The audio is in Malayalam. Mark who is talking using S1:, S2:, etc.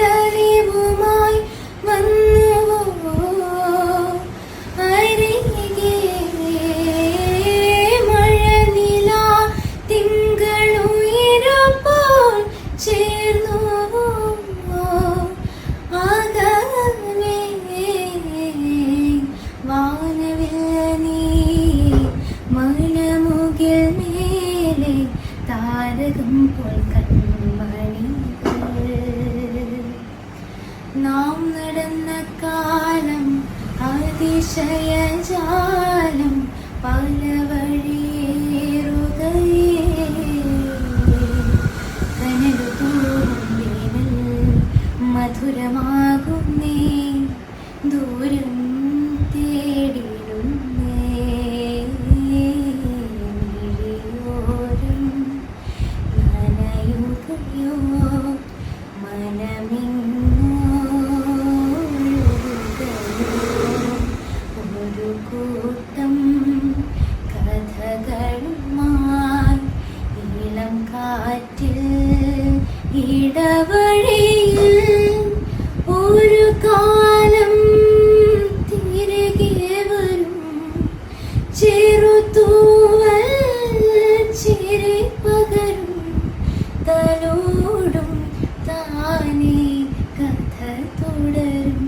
S1: കണ്ണിലലിവുമായി വന്നുവോ? അരികെ മഴനില തിങ്കളുയരപ്പോൾ ചേർന്നുവോ? ആകാമേ വാനവില്ല നീ മനമുകിൽ മേലെ താരകം പോൽ കൺമണികൾ അതിശയജാലം പല വഴിയേറുകയേ കനലു തോറും ഒരു കൂട്ടം കഥകളുമായി ഇളം കാറ്റിൽ ഇടവഴിയിൽ ഒരു കാലം തിരികെ വരും. ചെറുതൂവൽ ചിരി പകരും. തലോടും താനേ കഥ തുടരും.